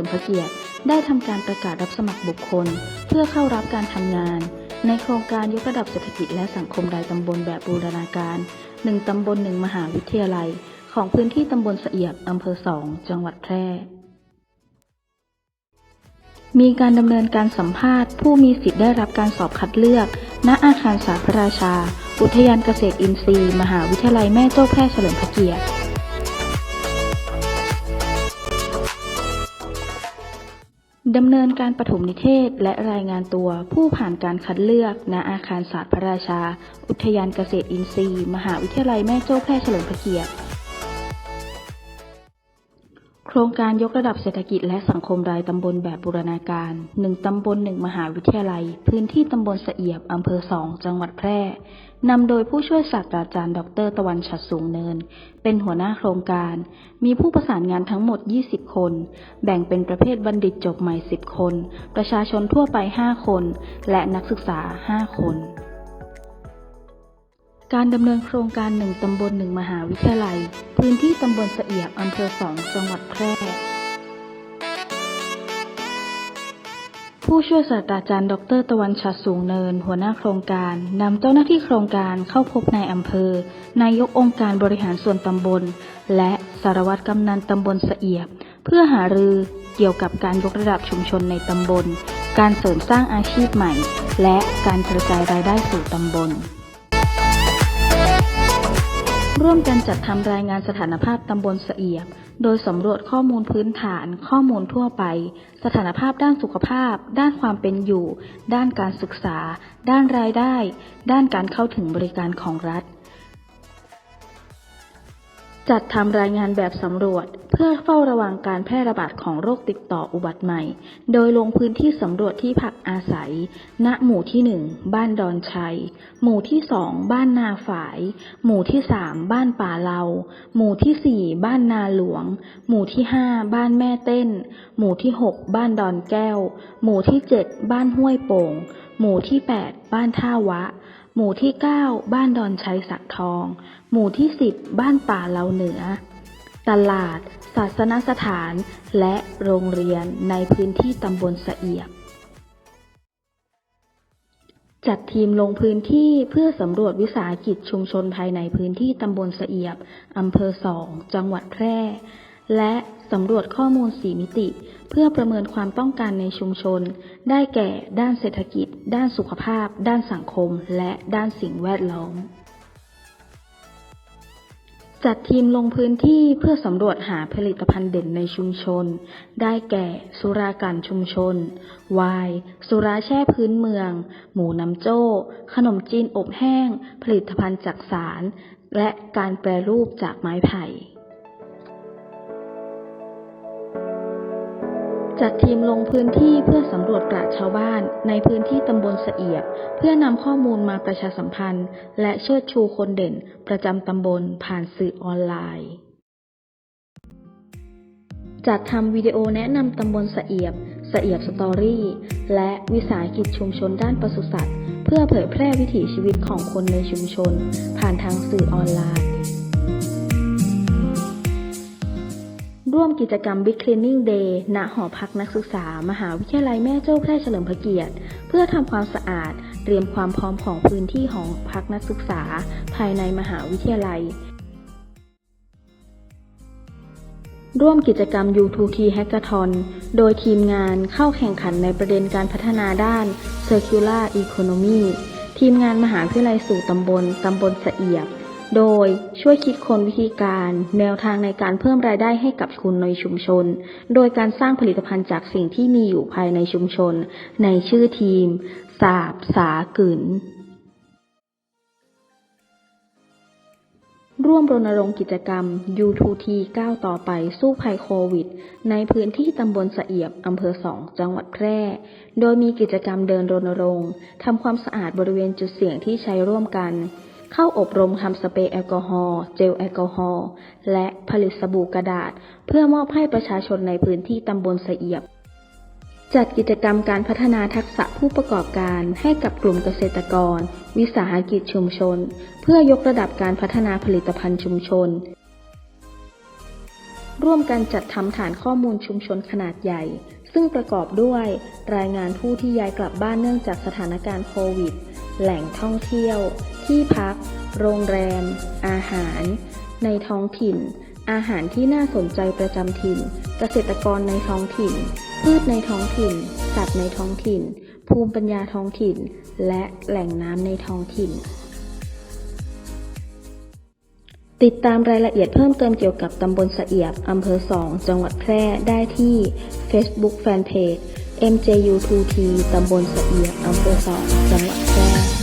ลิมพระเกียรติได้ทำการประกาศรับสมัครบุคคล เพื่อเข้ารับการทำงาน ในโครงการยกระดับเศรษฐกิจและสังคมรายตำบลแบบบูรณาการ 1 ตำบล 1 มหาวิทยาลัย ของพื้นที่ตำบลสเอียบอำเภอ2จังหวัดแพร่ มีการดำเนินการสัมภาษณ์ ผู้มีสิทธิ์ได้รับการสอบคัดเลือก ณ อาคารสาพระราชา อุทยานเกษตรอินทรีย์ มหาวิทยาลัยแม่โจ้แพร่เฉลิมพระเกียรติ ดำเนินการปฐมนิเทศและรายงานตัวผู้ผ่านการคัดเลือกณอาคารศาสตร์พระราชา อุทยานเกษตรอินทรีย์ มหาวิทยาลัยแม่โจ้แพร่เฉลิมพระเกียรติ โครงการยกระดับเศรษฐกิจและสังคมรายตำบลแบบบูรณาการ 1 ตำบล 1 มหาวิทยาลัย พื้นที่ตำบลสเอียบ อำเภอ2จังหวัดแพร่ นำโดยผู้ช่วยศาสตราจารย์ ดร ตะวันฉัดสูงเนิน เป็นหัวหน้าโครงการ มีผู้ประสานงานทั้งหมด 20 คน แบ่งเป็นประเภทบัณฑิตจบใหม่ 10 คน ประชาชนทั่วไป 5 คน และนักศึกษา 5 คน การดำเนินโครงการ1ตำบล1มหาวิทยาลัย พื้นที่ตำบลสะเอียบอำเภอ2จังหวัดแพร่ ผู้ช่วยศาสตราจารย์ ดร ตะวันชัดสูงเนิน หัวหน้าโครงการนำเจ้าหน้าที่โครงการเข้าพบนายอำเภอ นายกองค์การบริหารส่วนตำบล และสารวัตรกำนันตำบลสะเอียบ เพื่อหารือเกี่ยวกับการยกระดับชุมชนในตำบล การเสริมสร้างอาชีพใหม่ และการกระจายรายได้สู่ตำบล ร่วมกันจัดทำรายงานสถานภาพตำบลสเอียบ โดยสำรวจข้อมูลพื้นฐาน ข้อมูลทั่วไป สถานภาพด้านสุขภาพ ด้านความเป็นอยู่ ด้านการศึกษา ด้านรายได้ ด้านการเข้าถึงบริการของรัฐ จัดทำรายงานแบบสำรวจ เพื่อเฝ้าระวังการแพร่ระบาดของโรคติดต่ออุบัติใหม่ โดยลงพื้นที่สำรวจที่พักอาศัย ณ หมู่ที่ 1 บ้านดอนชัย หมู่ที่ 2 บ้านนาฝาย หมู่ที่ 3 บ้านป่าเลา หมู่ที่ 4 บ้านนาหลวง หมู่ที่ 5 บ้านแม่เต้น หมู่ที่ 6 บ้านดอนแก้ว หมู่ที่ 7 บ้านห้วยโป่ง หมู่ที่ 8 บ้านท่าวะ หมู่ที่ 9 บ้านดอนชัยสักทอง หมู่ที่ 10 บ้านป่าเลาเหนือ ตลาด ศาสนสถาน และโรงเรียนในพื้นที่ตำบลสะเอียบ จัดทีมลงพื้นที่เพื่อสำรวจวิสาหกิจชุมชนภายในพื้นที่ตำบลสะเอียบอำเภอสอง จังหวัดแพร่ และสำรวจข้อมูลสีมิติ เพื่อประเมินความต้องการในชุมชน ได้แก่ ด้านเศรษฐกิจ ด้านสุขภาพ ด้านสังคม และด้านสิ่งแวดล้อม จัดทีมลงพื้นที่เพื่อสำรวจหาผลิตภัณฑ์เด่นในชุมชน ได้แก่ สุรากันชุมชนไวน์สุราแช่พื้นเมือง หมูน้ำโจ้ ขนมจีนอบแห้ง ผลิตภัณฑ์จากสาร และการแปรรูปจากไม้ไผ่ จัดทีมลงพื้นที่เพื่อสำรวจปราชญ์ชาวบ้านในพื้นที่ตำบลสเอียบ เพื่อนำข้อมูลมาประชาสัมพันธ์ และเชิดชูคนเด่นประจำตำบลผ่านสื่อออนไลน์ จัดทำวิดีโอแนะนำตำบลสเอียบสเอียบสตอรี่และวิสาหกิจชุมชนด้านปศุสัตว์ เพื่อเผยแพร่วิถีชีวิตของคนในชุมชน ผ่านทางสื่อออนไลน์ ร่วมกิจกรรม Big Cleaning Day ณ หอพักนักศึกษา มหาวิทยาลัยแม่โจ้แพร่เฉลิมพระเกียรติ เพื่อทำความสะอาด เตรียมความพร้อมของพื้นที่หอพักนักศึกษา ภายในมหาวิทยาลัย ร่วมกิจกรรม U2T Hackathon โดยทีมงานเข้าแข่งขันในประเด็นการพัฒนาด้าน Circular Economy ทีมงานมหาวิทยาลัยสู่ตำบล ตำบลสะเอียบ โดยช่วยคิดค้นวิธีการแนวทางในการเพิ่มรายได้ให้กับคนในชุมชน โดยการสร้างผลิตภัณฑ์จากสิ่งที่มีอยู่ภายในชุมชน ในชื่อทีม สาบสากึนร่วมรณรงค์กิจกรรม U2T ก้าวต่อไปสู้ภัยโควิด ในพื้นที่ตำบลสะเอียบอำเภอสอง จังหวัดแพร่ โดยมีกิจกรรมเดินรณรงค์ทำความสะอาดบริเวณจุดเสี่ยงที่ใช้ร่วมกัน เข้าอบรมทำสเปรย์แอลกอฮอล์เจลแอลกอฮอล์และผลิตสบู่กระดาษ เพื่อมอบให้ประชาชนในพื้นที่ตำบลสเอียบ จัดกิจกรรมการพัฒนาทักษะผู้ประกอบการให้กับกลุ่มเกษตรกร วิสาหกิจชุมชน เพื่อยกระดับการพัฒนาผลิตภัณฑ์ชุมชน ร่วมกันจัดทำฐานข้อมูลชุมชนขนาดใหญ่ซึ่งประกอบด้วยรายงานผู้ที่ย้ายกลับบ้านเนื่องจากสถานการณ์โควิด แหล่งท่องเที่ยว ที่พัก โรงแรม อาหาร ในท้องถิ่น อาหารที่น่าสนใจประจำถิ่น เกษตรกรในท้องถิ่น พืชในท้องถิ่น สัตว์ในท้องถิ่น ภูมิปัญญาท้องถิ่น และแหล่งน้ำในท้องถิ่น ติดตามรายละเอียดเพิ่มเติมเกี่ยวกับตำบลสะเอียบอำเภอสอง จังหวัดแพร่ได้ที่ Facebook Fanpage MJU2T ตำบลสะเอียบอำเภอสอง จังหวัดแพร่